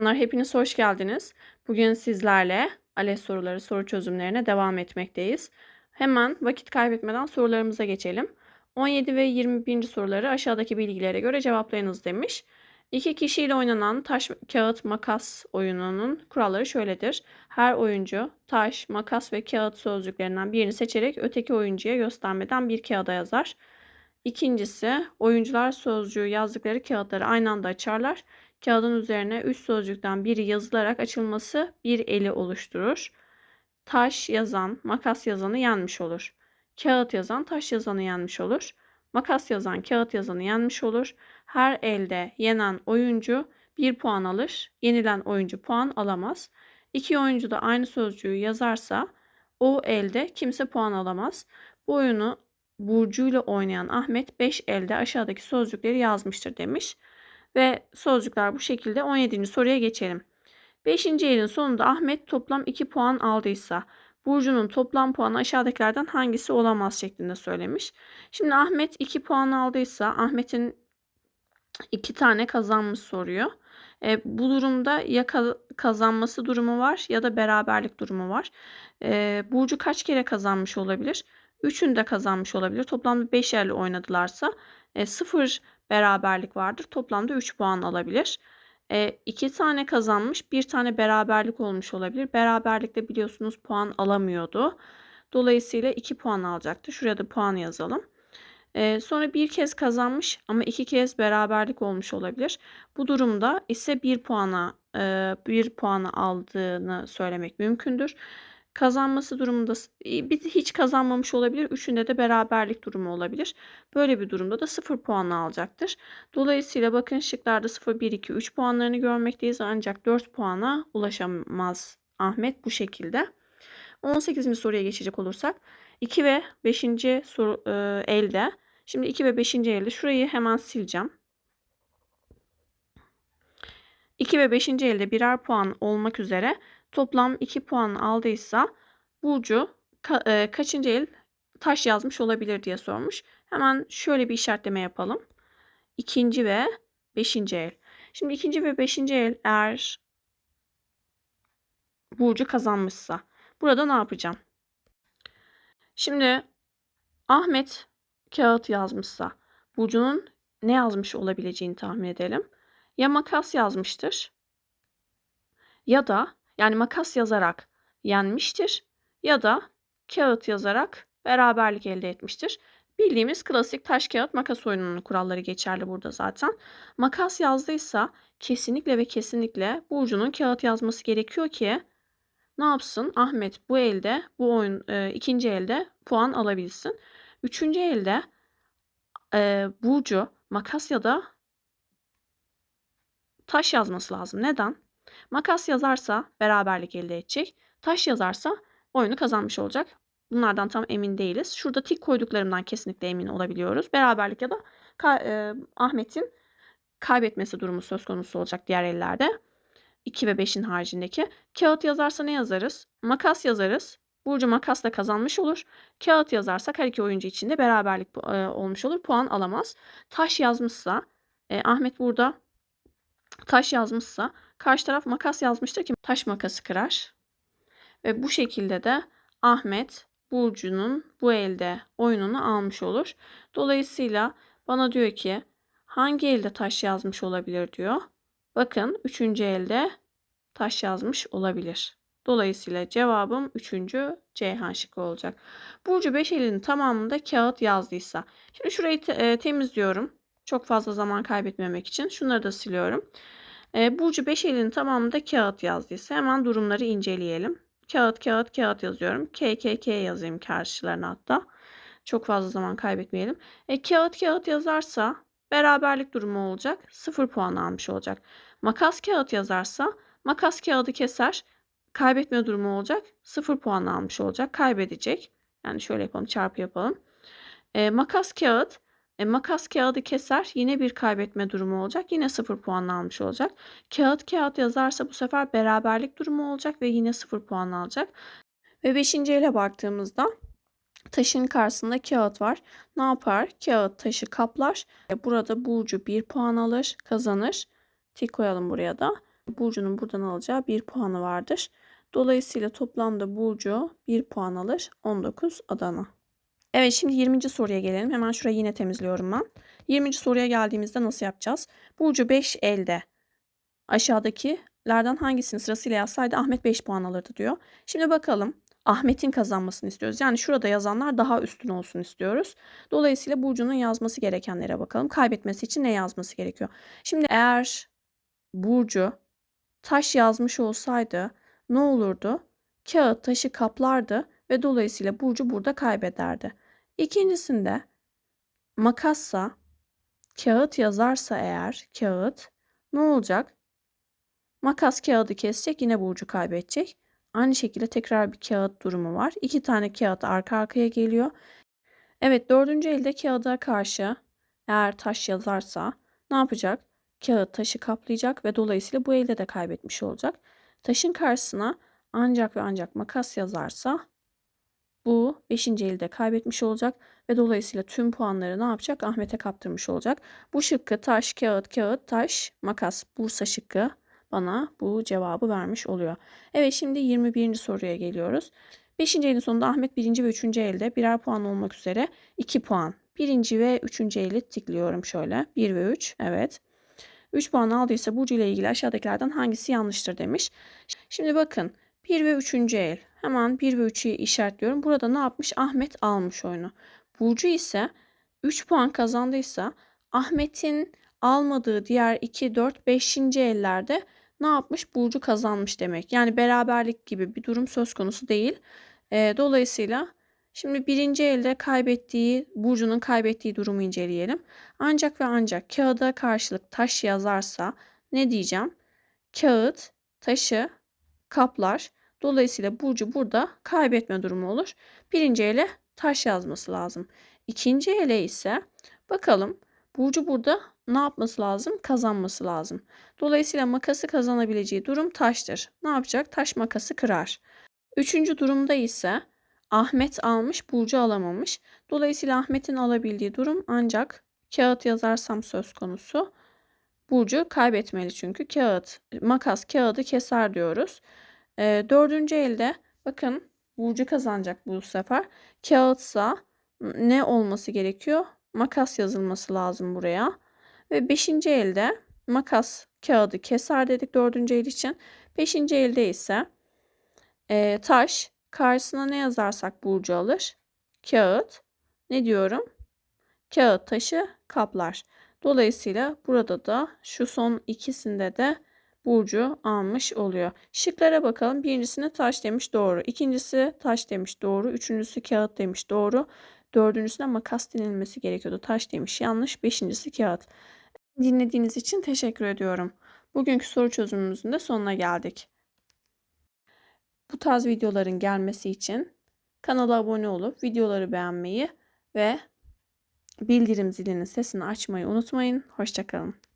Bunlar hepiniz hoş geldiniz. Bugün sizlerle ALES soruları, soru çözümlerine devam etmekteyiz. Hemen vakit kaybetmeden sorularımıza geçelim. 17 ve 21. soruları aşağıdaki bilgilere göre cevaplayınız demiş. İki kişiyle oynanan taş, kağıt, makas oyununun kuralları şöyledir. Her oyuncu taş, makas ve kağıt sözcüklerinden birini seçerek öteki oyuncuya göstermeden bir kağıda yazar. İkincisi, oyuncular sözcüğü yazdıkları kağıtları aynı anda açarlar. Kağıdın üzerine üç sözcükten biri yazılarak açılması bir eli oluşturur. Taş yazan, makas yazanı yenmiş olur. Kağıt yazan, taş yazanı yenmiş olur. Makas yazan, kağıt yazanı yenmiş olur. Her elde yenen oyuncu bir puan alır. Yenilen oyuncu puan alamaz. İki oyuncu da aynı sözcüğü yazarsa o elde kimse puan alamaz. Bu oyunu Burcu ile oynayan Ahmet 5 elde aşağıdaki sözcükleri yazmıştır demiş. Ve sözcükler bu şekilde 17. soruya geçelim. 5. elin sonunda Ahmet toplam 2 puan aldıysa Burcu'nun toplam puanı aşağıdakilerden hangisi olamaz şeklinde söylemiş. Şimdi Ahmet 2 puan aldıysa Ahmet'in 2 tane kazanmış soruyor. E, bu durumda ya kazanması durumu var ya da beraberlik durumu var. E, Burcu kaç kere kazanmış olabilir? Üçünü de kazanmış olabilir. Toplamda 5 yerle oynadılarsa e, 0 beraberlik vardır. Toplamda 3 puan alabilir. E, iki tane kazanmış, bir tane beraberlik olmuş olabilir. Beraberlikte biliyorsunuz puan alamıyordu. Dolayısıyla 2 puan alacaktı. Şuraya da puan yazalım. E, sonra bir kez kazanmış ama iki kez beraberlik olmuş olabilir. Bu durumda ise bir puana e, bir puanı aldığını söylemek mümkündür. Kazanması durumunda bir hiç kazanmamış olabilir. Üçünde de beraberlik durumu olabilir. Böyle bir durumda da 0 puan alacaktır. Dolayısıyla bakın şıklarda 0, 1, 2, 3 puanlarını görmekteyiz. Ancak 4 puana ulaşamaz Ahmet bu şekilde. 18. soruya geçecek olursak 2 ve 5. soru e, elde. Şimdi 2 ve 5. elde şurayı hemen sileceğim. 2 ve 5. elde birer puan olmak üzere toplam 2 puan aldıysa Burcu ka, e, kaçıncı el taş yazmış olabilir diye sormuş. Hemen şöyle bir işaretleme yapalım. İkinci ve beşinci el. Şimdi ikinci ve beşinci el eğer Burcu kazanmışsa burada ne yapacağım? Şimdi Ahmet kağıt yazmışsa Burcu'nun ne yazmış olabileceğini tahmin edelim. Ya makas yazmıştır ya da yani makas yazarak yenmiştir ya da kağıt yazarak beraberlik elde etmiştir. Bildiğimiz klasik taş kağıt makas oyununun kuralları geçerli burada zaten. Makas yazdıysa kesinlikle ve kesinlikle Burcu'nun kağıt yazması gerekiyor ki ne yapsın? Ahmet bu elde bu oyun e, ikinci elde puan alabilsin. Üçüncü elde e, Burcu makas ya da taş yazması lazım. Neden? Makas yazarsa beraberlik elde edecek. Taş yazarsa oyunu kazanmış olacak. Bunlardan tam emin değiliz. Şurada tik koyduklarımdan kesinlikle emin olabiliyoruz. Beraberlik ya da e, Ahmet'in kaybetmesi durumu söz konusu olacak diğer ellerde. 2 ve 5'in haricindeki. Kağıt yazarsa ne yazarız? Makas yazarız. Burcu makasla kazanmış olur. Kağıt yazarsak her iki oyuncu için de beraberlik e, olmuş olur. Puan alamaz. Taş yazmışsa e, Ahmet burada taş yazmışsa karşı taraf makas yazmıştır ki taş makası kırar. Ve bu şekilde de Ahmet Burcu'nun bu elde oyununu almış olur. Dolayısıyla bana diyor ki hangi elde taş yazmış olabilir diyor. Bakın üçüncü elde taş yazmış olabilir. Dolayısıyla cevabım üçüncü Ceyhan şıkkı olacak. Burcu 5 elinin tamamında kağıt yazdıysa. Şimdi şurayı te- e, temizliyorum. Çok fazla zaman kaybetmemek için. Şunları da siliyorum. E, Burcu 5 elinin tamamında kağıt yazdıysa hemen durumları inceleyelim. Kağıt kağıt kağıt yazıyorum. K K K yazayım karşılarına hatta. Çok fazla zaman kaybetmeyelim. E, kağıt kağıt yazarsa beraberlik durumu olacak. 0 puan almış olacak. Makas kağıt yazarsa makas kağıdı keser. Kaybetme durumu olacak. 0 puan almış olacak. Kaybedecek. Yani şöyle yapalım çarpı yapalım. E, makas kağıt e, makas kağıdı keser yine bir kaybetme durumu olacak. Yine 0 puan almış olacak. Kağıt kağıt yazarsa bu sefer beraberlik durumu olacak ve yine 0 puan alacak. Ve 5. ele baktığımızda taşın karşısında kağıt var. Ne yapar? Kağıt taşı kaplar. E, burada Burcu 1 puan alır, kazanır. Tik koyalım buraya da. Burcu'nun buradan alacağı 1 puanı vardır. Dolayısıyla toplamda Burcu 1 puan alır. 19 Adana. Evet şimdi 20. soruya gelelim. Hemen şurayı yine temizliyorum ben. 20. soruya geldiğimizde nasıl yapacağız? Burcu 5 elde. Aşağıdakilerden hangisini sırasıyla yazsaydı Ahmet 5 puan alırdı diyor. Şimdi bakalım. Ahmet'in kazanmasını istiyoruz. Yani şurada yazanlar daha üstün olsun istiyoruz. Dolayısıyla Burcu'nun yazması gerekenlere bakalım. Kaybetmesi için ne yazması gerekiyor? Şimdi eğer Burcu taş yazmış olsaydı ne olurdu? Kağıt taşı kaplardı ve dolayısıyla Burcu burada kaybederdi. İkincisinde makassa kağıt yazarsa eğer kağıt ne olacak? Makas kağıdı kesecek yine Burcu kaybedecek. Aynı şekilde tekrar bir kağıt durumu var. İki tane kağıt arka arkaya geliyor. Evet dördüncü elde kağıda karşı eğer taş yazarsa ne yapacak? Kağıt taşı kaplayacak ve dolayısıyla bu elde de kaybetmiş olacak. Taşın karşısına ancak ve ancak makas yazarsa bu 5. elde kaybetmiş olacak ve dolayısıyla tüm puanları ne yapacak? Ahmet'e kaptırmış olacak. Bu şıkkı taş, kağıt, kağıt, taş, makas, Bursa şıkkı bana bu cevabı vermiş oluyor. Evet şimdi 21. soruya geliyoruz. 5. elin sonunda Ahmet 1. ve 3. elde birer puan olmak üzere 2 puan. 1. ve 3. eli tıklıyorum şöyle. 1 ve 3 evet. 3 puan aldıysa Burcu ile ilgili aşağıdakilerden hangisi yanlıştır demiş. Şimdi bakın 1 ve 3. el. Hemen 1 ve 3'ü işaretliyorum. Burada ne yapmış? Ahmet almış oyunu. Burcu ise 3 puan kazandıysa Ahmet'in almadığı diğer 2, 4, 5. ellerde ne yapmış? Burcu kazanmış demek. Yani beraberlik gibi bir durum söz konusu değil. E, dolayısıyla şimdi birinci elde kaybettiği, Burcu'nun kaybettiği durumu inceleyelim. Ancak ve ancak kağıda karşılık taş yazarsa ne diyeceğim? Kağıt taşı kaplar. Dolayısıyla Burcu burada kaybetme durumu olur. Birinci ele taş yazması lazım. İkinci ele ise bakalım Burcu burada ne yapması lazım? Kazanması lazım. Dolayısıyla makası kazanabileceği durum taştır. Ne yapacak? Taş makası kırar. Üçüncü durumda ise Ahmet almış, Burcu alamamış. Dolayısıyla Ahmet'in alabildiği durum ancak kağıt yazarsam söz konusu. Burcu kaybetmeli çünkü kağıt, makas kağıdı keser diyoruz. E, dördüncü elde bakın Burcu kazanacak bu sefer. Kağıtsa ne olması gerekiyor? Makas yazılması lazım buraya. Ve beşinci elde makas kağıdı keser dedik dördüncü el için. Beşinci elde ise e, taş karşısına ne yazarsak Burcu alır. Kağıt ne diyorum? Kağıt taşı kaplar. Dolayısıyla burada da şu son ikisinde de Burcu almış oluyor. Şıklara bakalım. Birincisine taş demiş doğru. İkincisi taş demiş doğru. Üçüncüsü kağıt demiş doğru. Dördüncüsüne makas denilmesi gerekiyordu. Taş demiş yanlış. Beşincisi kağıt. Dinlediğiniz için teşekkür ediyorum. Bugünkü soru çözümümüzün de sonuna geldik. Bu tarz videoların gelmesi için kanala abone olup videoları beğenmeyi ve bildirim zilinin sesini açmayı unutmayın. Hoşçakalın.